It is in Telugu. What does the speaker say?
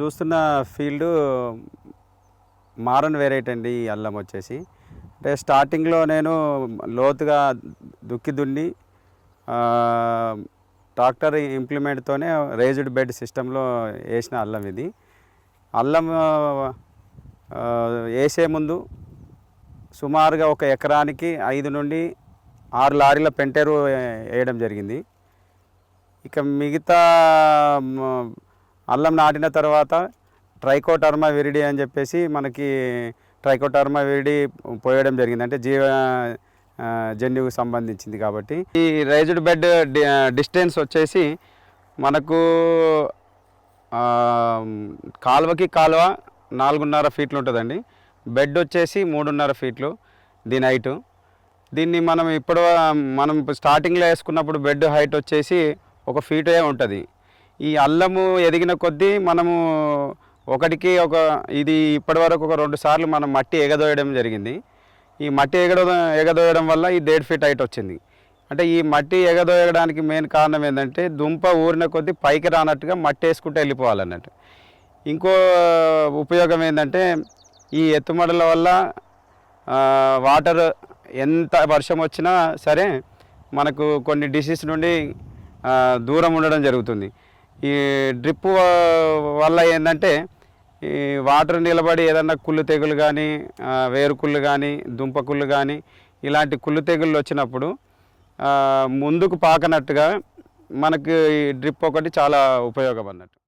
చూస్తున్న ఫీల్డ్ మారన్ వెరైటీ అండి ఈ అల్లం వచ్చేసి. అంటే స్టార్టింగ్లో నేను లోతుగా దుక్కి దున్ని ట్రాక్టర్ ఇంప్లిమెంట్తోనే రేజ్డ్ బెడ్ సిస్టంలో వేసిన అల్లం ఇది. అల్లం వేసే ముందు సుమారుగా ఒక ఎకరానికి ఐదు నుండి ఆరు లారీల పెంటేరు వేయడం జరిగింది. ఇక మిగతా అల్లం నాటిన తర్వాత ట్రైకోటర్మా విరిడి అని చెప్పేసి మనకి ట్రైకోటర్మా విరిడి పోయడం జరిగింది. అంటే జీవ జన్యుకు సంబంధించింది కాబట్టి. ఈ రైజ్డ్ బెడ్ డి- డిస్టెన్స్ వచ్చేసి మనకు కాలువకి కాలువ నాలుగున్నర ఫీట్లు ఉంటుందండి. బెడ్ వచ్చేసి మూడున్నర ఫీట్లు దీని హైటు దీన్ని మనం ఇప్పుడు మనం స్టార్టింగ్లో వేసుకున్నప్పుడు బెడ్ హైట్ వచ్చేసి ఒక ఫీటే ఉంటుంది. ఈ అల్లము ఎదిగిన కొద్దీ మనము ఒకటికి ఒక ఇది ఇప్పటివరకు ఒక రెండు సార్లు మనం మట్టి ఎగదోయడం జరిగింది. ఈ మట్టి ఎగడ ఎగదోయడం వల్ల ఈ డేడ్ ఫీట్ హైట్ వచ్చింది. అంటే ఈ మట్టి ఎగదోయడానికి మెయిన్ కారణం ఏంటంటే దుంప ఊరిన కొద్దీ పైకి రానట్టుగా మట్టి వేసుకుంటే వెళ్ళిపోవాలన్నట్టు. ఇంకో ఉపయోగం ఏంటంటే ఈ ఎత్తుమడల వల్ల వాటర్ ఎంత వర్షం వచ్చినా సరే మనకు కొన్ని డిసీజ్ నుండి దూరం ఉండడం జరుగుతుంది. ఈ డ్రిప్ వల్ల ఏంటంటే ఈ వాటర్ నిలబడి ఏదన్నా కుళ్ళు తెగులు కానీ వేరు కుళ్ళు కానీ దుంప కుళ్ళు కానీ ఇలాంటి కుళ్ళు తెగుళ్ళు వచ్చినప్పుడు ముందుకు పాకనట్టుగా మనకు ఈ డ్రిప్ ఒకటి చాలా ఉపయోగం అన్నట్టు